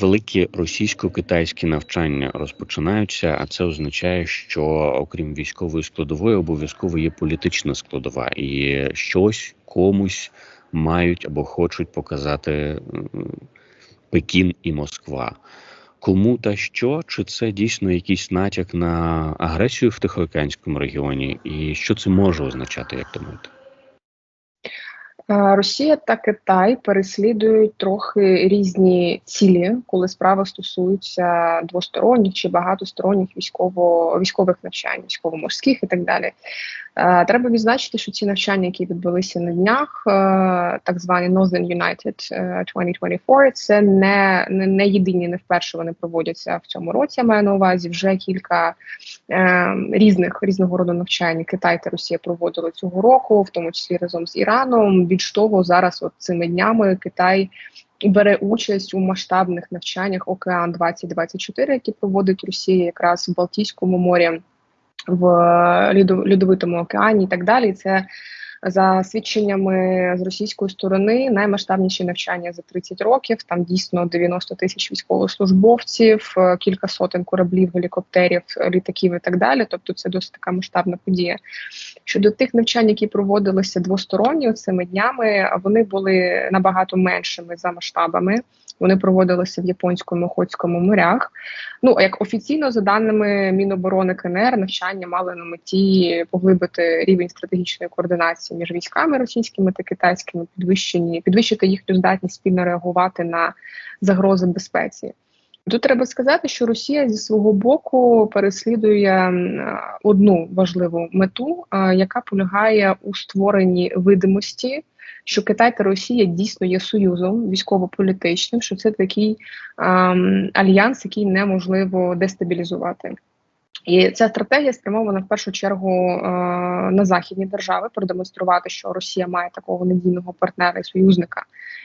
великі російсько-китайські навчання розпочинаються, а це означає, що окрім військової складової, обов'язково є політична складова, і щось комусь мають або хочуть показати Пекін і Москва. Кому та що, чи це дійсно якийсь натяк на агресію в Тихоокеанському регіоні, і що це може означати, як думаєте? Росія та Китай переслідують трохи різні цілі, коли справа стосується двосторонніх чи багатосторонніх військово військових навчань, військово-морських і так далі. Е, треба відзначити, що ці навчання, які відбулися на днях, е, так звані Northern United 2024, е, це не не, не єдині, не вперше вони проводяться в цьому році. Я маю на увазі вже кілька е, різних різного роду навчань. Китай та Росія проводили цього року, в тому числі разом з Іраном. Більш того, зараз от цими днями Китай. Бере участь у масштабних навчаннях Океан 2024 які проводить Росія якраз в Балтійському морі в Льодовитому океані і так далі. Це за свідченнями з російської сторони наймасштабніші навчання за 30 років. Там дійсно 90 тисяч військовослужбовців, кілька сотень кораблів, гелікоптерів, літаків і так далі. Тобто, це досить така масштабна подія. Щодо тих навчань, які проводилися двосторонні цими днями, вони були набагато меншими за масштабами. Вони проводилися в японському охотському морях. Ну як офіційно, за даними Міноборони КНР, навчання мали на меті поглибити рівень стратегічної координації між військами російськими та китайськими, підвищені, підвищити їхню здатність спільно реагувати на загрози безпеці. Тут треба сказати, що Росія зі свого боку переслідує одну важливу мету, яка полягає у створенні видимості що Китай та Росія дійсно є союзом військово-політичним, що це такий ем, альянс, який неможливо дестабілізувати. І ця стратегія спрямована в першу чергу е, на західні держави продемонструвати, що Росія має такого надійного партнера і союзника,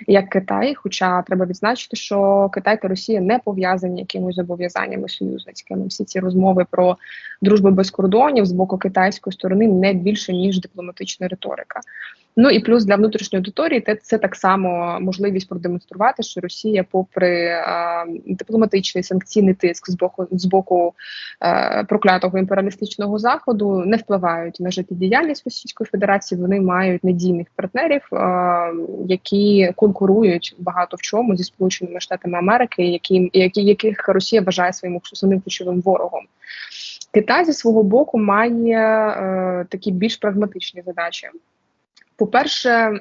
як Китай. Хоча треба відзначити, що Китай та Росія не пов'язані якимось зобов'язаннями союзницькими. Всі ці розмови про дружбу без кордонів з боку китайської сторони не більше ніж дипломатична риторика. Ну і плюс для внутрішньої аудиторії це, це так само можливість продемонструвати, що Росія, попри а, дипломатичний санкційний тиск з боку з боку а, проклятого імперіалістичного заходу, не впливають на життєдіяльність Російської Федерації. Вони мають надійних партнерів, а, які конкурують багато в чому зі сполученими штатами Америки, які, які яких Росія вважає своїм основним ключовим ворогом. Китай зі свого боку має е, такі більш прагматичні задачі. По-перше,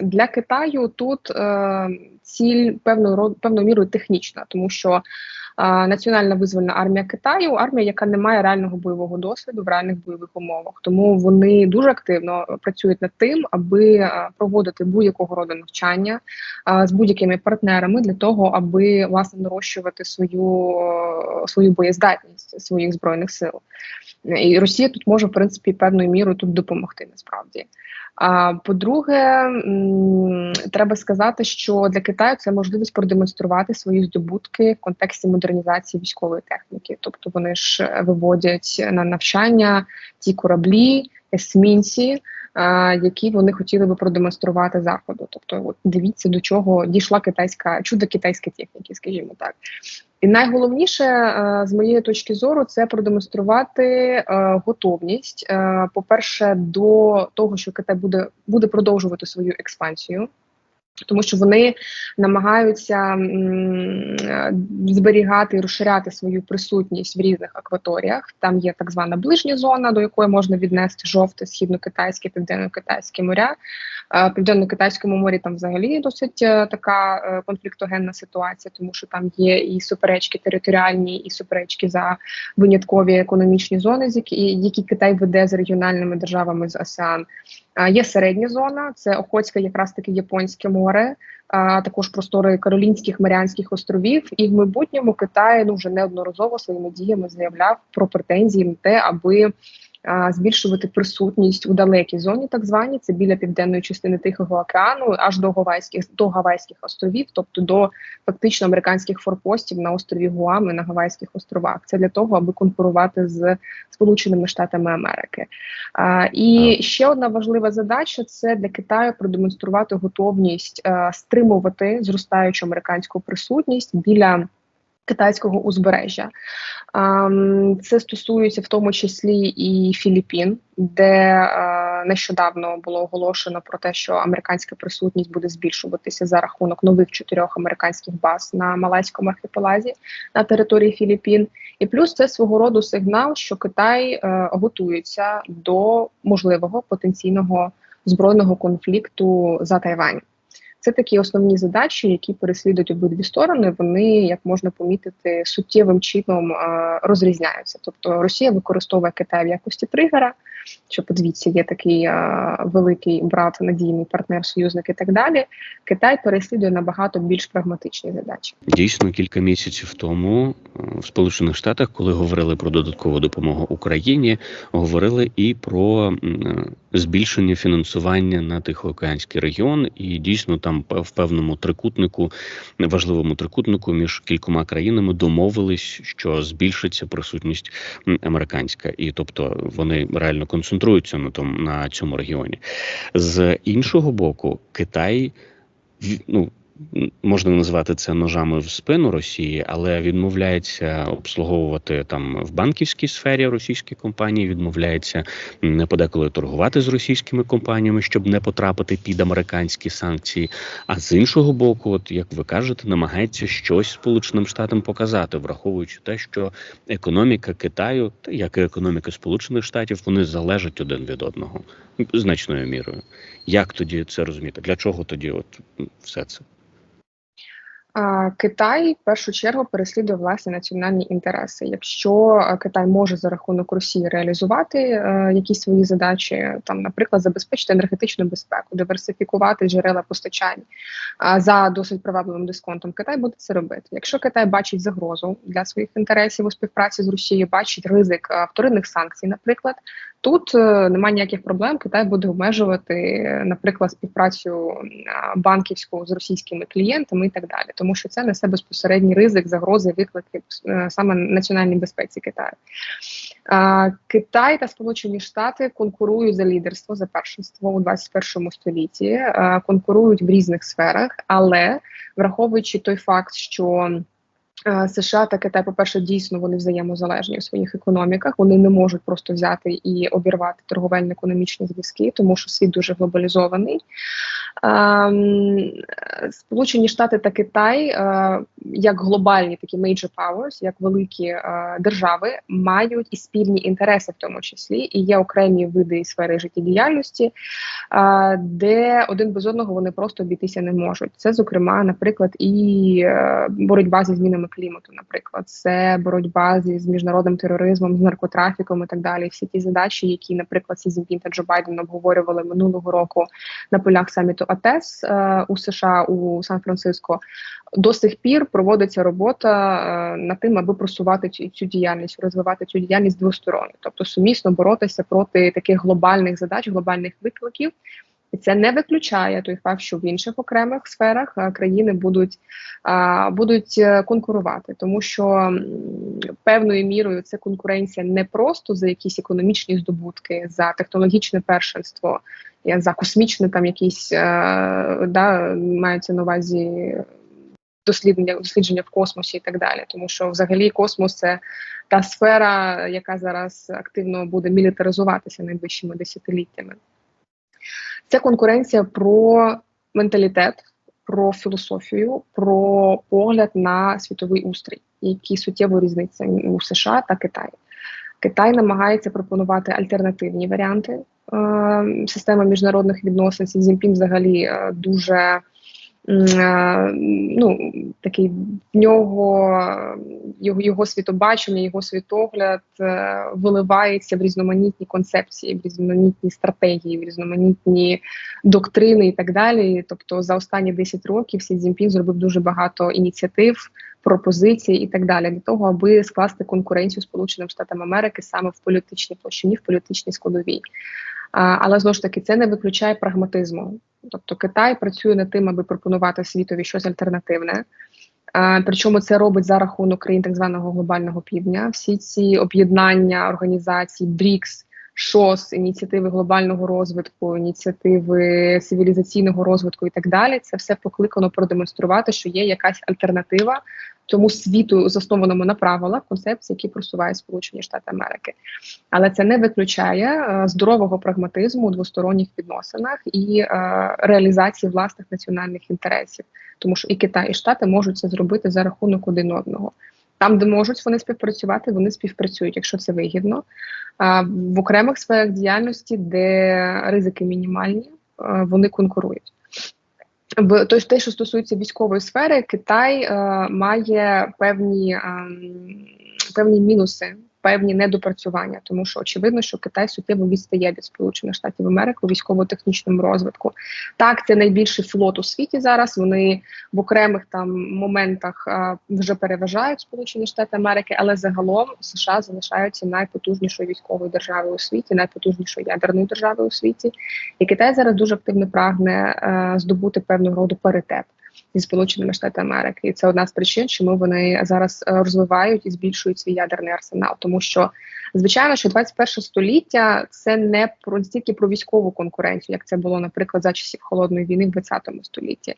для Китаю тут е, ціль певною певною мірою технічна, тому що е, національна визвольна армія Китаю армія, яка не має реального бойового досвіду в реальних бойових умовах. Тому вони дуже активно працюють над тим, аби е, проводити будь-якого роду навчання з будь-якими партнерами для того, аби власне нарощувати свою, свою боєздатність своїх збройних сил. І Росія тут може в принципі певною мірою тут допомогти насправді. А по-друге, треба сказати, що для Китаю це можливість продемонструвати свої здобутки в контексті модернізації військової техніки, тобто вони ж виводять на навчання ті кораблі, есмінці. Які вони хотіли би продемонструвати заходу, тобто, от дивіться до чого дійшла китайська чудо китайської техніки, скажімо так, і найголовніше е, з моєї точки зору це продемонструвати е, готовність. Е, По перше, до того, що Китай буде буде продовжувати свою експансію. Тому що вони намагаються зберігати і розширяти свою присутність в різних акваторіях. Там є так звана ближня зона, до якої можна віднести жовте, східно-китайське, південно-китайське моря. Південно-китайському морі там взагалі досить е, така е, конфліктогенна ситуація, тому що там є і суперечки територіальні, і суперечки за виняткові економічні зони, які Китай веде з регіональними державами з АСЕАН. Є середня зона, це Охотське, якраз таки Японське море, а також простори Каролінських Маріанських островів. І в майбутньому Китай ну вже неодноразово своїми діями заявляв про претензії на те, аби збільшувати присутність у далекій зоні, так звані це біля південної частини Тихого океану, аж до Гавайських до Гавайських островів, тобто до фактично американських форпостів на острові Гуам і на Гавайських островах. Це для того, аби конкурувати з Сполученими Штатами Америки. А, І ще одна важлива задача це для Китаю продемонструвати готовність а, стримувати зростаючу американську присутність біля. Китайського узбережжя це стосується в тому числі і Філіппін, де нещодавно було оголошено про те, що американська присутність буде збільшуватися за рахунок нових чотирьох американських баз на Малайському архіпелазі на території Філіппін. І плюс це свого роду сигнал, що Китай е, готується до можливого потенційного збройного конфлікту за Тайвань. Це такі основні задачі, які переслідують обидві сторони. Вони, як можна помітити, суттєвим чином розрізняються. Тобто Росія використовує Китай в якості тригера, що подивіться, є такий великий брат, надійний партнер, союзник і так далі. Китай переслідує набагато більш прагматичні задачі. Дійсно, кілька місяців тому в Сполучених Штатах, коли говорили про додаткову допомогу Україні, говорили і про збільшення фінансування на Тихоокеанський регіон, і дійсно там в певному трикутнику, важливому трикутнику між кількома країнами домовились, що збільшиться присутність американська, і тобто вони реально концентруються на тому на цьому регіоні. З іншого боку, Китай ну можна назвати це ножами в спину Росії, але відмовляється обслуговувати там в банківській сфері російські компанії, відмовляється не подеколи торгувати з російськими компаніями, щоб не потрапити під американські санкції. А з іншого боку, от як ви кажете, намагається щось сполученим штатам показати, враховуючи те, що економіка Китаю, та як і економіка Сполучених Штатів, вони залежать один від одного значною мірою. Як тоді це розуміти? Для чого тоді, от все це? Китай в першу чергу переслідує власні національні інтереси. Якщо е, Китай може за рахунок Росії реалізувати е, якісь свої задачі, там, наприклад, забезпечити енергетичну безпеку, диверсифікувати джерела постачання за досить привабливим дисконтом, Китай буде це робити. Якщо Китай бачить загрозу для своїх інтересів у співпраці з Росією, бачить ризик е, вторинних санкцій, наприклад, Тут немає ніяких проблем. Китай буде обмежувати, наприклад, співпрацю банківську з російськими клієнтами і так далі, тому що це несе безпосередній ризик, загрози, виклики е, саме національній безпеці Китаю. Китай та Сполучені Штати конкурують за лідерство за першинство у 21 столітті, конкурують в різних сферах, але враховуючи той факт, що Е, США та Китай, по перше, дійсно вони взаємозалежні у своїх економіках. Вони не можуть просто взяти і обірвати торговельно-економічні зв'язки, тому що світ дуже глобалізований. Сполучені Штати та Китай, як глобальні такі major powers, як великі е, держави, мають і спільні інтереси, в тому числі, і є окремі види і сфери життєдіяльності, де один без одного вони просто обійтися не можуть. Це, зокрема, наприклад, і боротьба зі змінами клімату, наприклад, це боротьба зі з міжнародним тероризмом, з наркотрафіком і так далі. Всі ті задачі, які, наприклад, Сі Цзіньпін та Джо Байден обговорювали минулого року на полях саміту АТЕС е, у США у Сан-Франциско. До сих пір проводиться робота е, над тим, аби просувати цю, цю діяльність, розвивати цю діяльність двосторонньо, тобто сумісно боротися проти таких глобальних задач, глобальних викликів. І це не виключає той факт, що в інших окремих сферах е, країни будуть будуть е, конкурувати, тому що певною мірою це конкуренція не просто за якісь економічні здобутки, за технологічне першинство, за космічне там якісь да маються на увазі. Дослідження дослідження в космосі і так далі, тому що взагалі космос це та сфера, яка зараз активно буде мілітаризуватися найближчими десятиліттями. Це конкуренція про менталітет, про філософію, про погляд на світовий устрій, які суттєво різниця у США та Китаї. Китай намагається пропонувати альтернативні варіанти е, системи міжнародних відносин. Сі Цзіньпін взагалі е, дуже ну, такий в нього його його світобачення, його світогляд е, виливається в різноманітні концепції, в різноманітні стратегії, в різноманітні доктрини і так далі. Тобто, за останні 10 років Сі Цзіньпін зробив дуже багато ініціатив, пропозицій і так далі для того, аби скласти конкуренцію Сполученим Штатам Америки саме в політичній площині, в політичній складовій. Але знову ж таки це не виключає прагматизму. Тобто Китай працює над тим, аби пропонувати світові щось альтернативне. Причому це робить за рахунок країн так званого глобального півдня. Всі ці об'єднання організацій БРІКС, ШОС, ініціативи глобального розвитку, ініціативи цивілізаційного розвитку і так далі. Це все покликано продемонструвати, що є якась альтернатива тому світу, заснованому на правилах, концепції, які просуває Сполучені Штати Америки, але це не виключає е, здорового прагматизму у двосторонніх відносинах і е, реалізації власних національних інтересів, тому що і Китай, і Штати можуть це зробити за рахунок один одного. Там, де можуть вони співпрацювати, вони співпрацюють, якщо це вигідно. В окремих сферах діяльності, де ризики мінімальні, е, вони конкурують. В той, те, що стосується військової сфери, Китай е, має певні е, певні мінуси певні недопрацювання, тому що очевидно, що Китай суттєво відстає від Сполучених Штатів Америки у військово-технічному розвитку. Так, це найбільший флот у світі зараз. Вони в окремих там моментах а, вже переважають Сполучені Штати Америки, але загалом США залишаються найпотужнішою військовою державою у світі, найпотужнішою ядерною державою у світі. І Китай зараз дуже активно прагне а, здобути певного роду паритет зі сполученими Штатами Америки, і це одна з причин, чому вони зараз е, розвивають і збільшують свій ядерний арсенал, тому що звичайно, що 21 століття це не про стільки про військову конкуренцію, як це було, наприклад, за часів холодної війни в 20 столітті.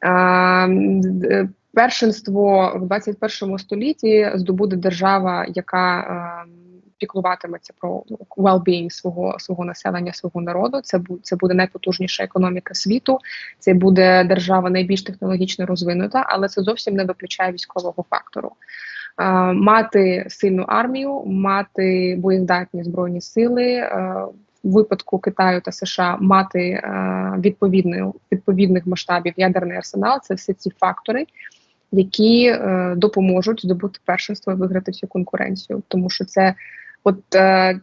А, Першинство в 21 столітті здобуде держава, яка піклуватиметься про ну, well-being свого свого населення, свого народу. Це це буде найпотужніша економіка світу. Це буде держава найбільш технологічно розвинута, але це зовсім не виключає військового фактору. Мати сильну армію, мати боєздатні збройні сили uh, в випадку Китаю та США мати uh, відповідний, відповідних масштабів ядерний арсенал. Це всі ці фактори, які допоможуть здобути першинство і виграти цю конкуренцію, тому що це От е,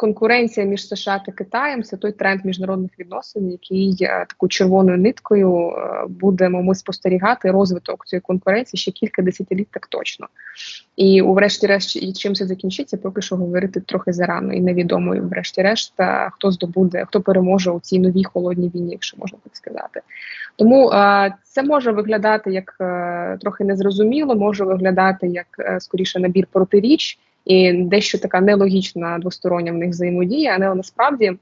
конкуренція між США та Китаєм це той тренд міжнародних відносин, який е, такою червоною ниткою е, будемо ми спостерігати розвиток цієї конкуренції ще кілька десятиліть, так точно. І, врешті-решт, чим це закінчиться, поки що говорити трохи зарано і невідомо, і врешті-решт, е, хто здобуде, хто переможе у цій новій холодній війні, якщо можна так сказати. Тому е, це може виглядати як е, трохи незрозуміло, може виглядати як е, скоріше набір протиріч і дещо така нелогічна двостороння в них взаємодія, але насправді.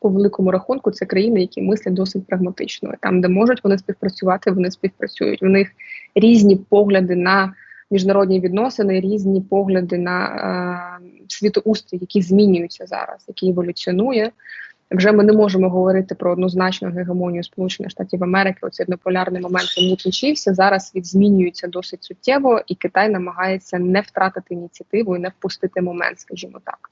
По великому рахунку це країни, які мислять досить прагматично. Там, де можуть вони співпрацювати, вони співпрацюють. У них різні погляди на міжнародні відносини, різні погляди на е, світоустрій, які змінюються зараз, який еволюціонує. Вже ми не можемо говорити про однозначну гегемонію Сполучених Штатів Америки. Оцей однополярний момент не кінчився. Зараз він змінюється досить суттєво, і Китай намагається не втратити ініціативу і не впустити момент, скажімо так.